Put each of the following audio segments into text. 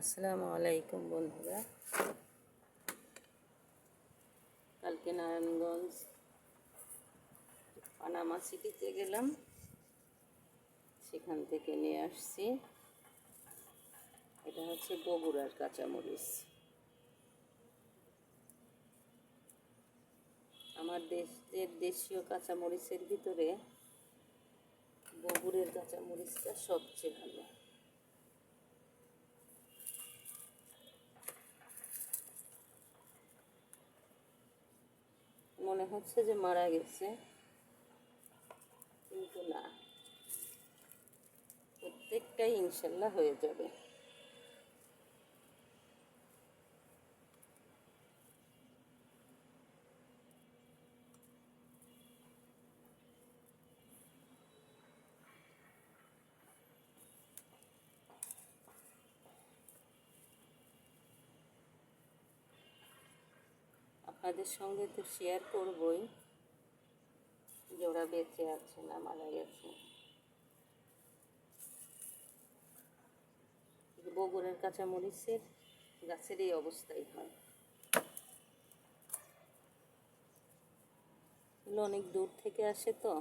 আসসালামু আলাইকুম বন্ধুরা। কালকে নারায়ণগঞ্জ পানামা সিটিতে গেলাম। সেখান থেকে নিয়ে আসছি। এটা হচ্ছে বগুড়ার কাঁচামরিচ। আমার দেশের দেশীয় কাঁচামরিচের ভিতরে বগুড়ের কাঁচামরিচটা সবচেয়ে ভালো। মনে হচ্ছে যে মারা গেছে। কিন্তু না প্রত্যেকটাই ইনশাল্লাহ হয়ে যাবে। আপনাদের সঙ্গে তো শেয়ার করবই। যে ওরা বেঁচে আছে না, মারা গেছে। বগুড়ার কাঁচামরিচের গাছের এই অবস্থাই হয়। অনেক দূর থেকে আসে তো।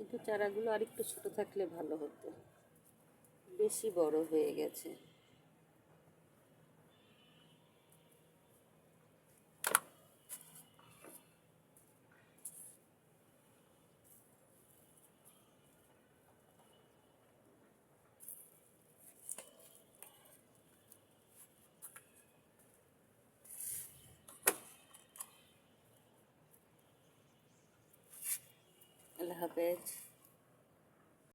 কিন্তু চারাগুলো আরেকটু ছোটো থাকলে ভালো হতো। বেশি বড় হয়ে গেছে। আল্লাহ হাফেজ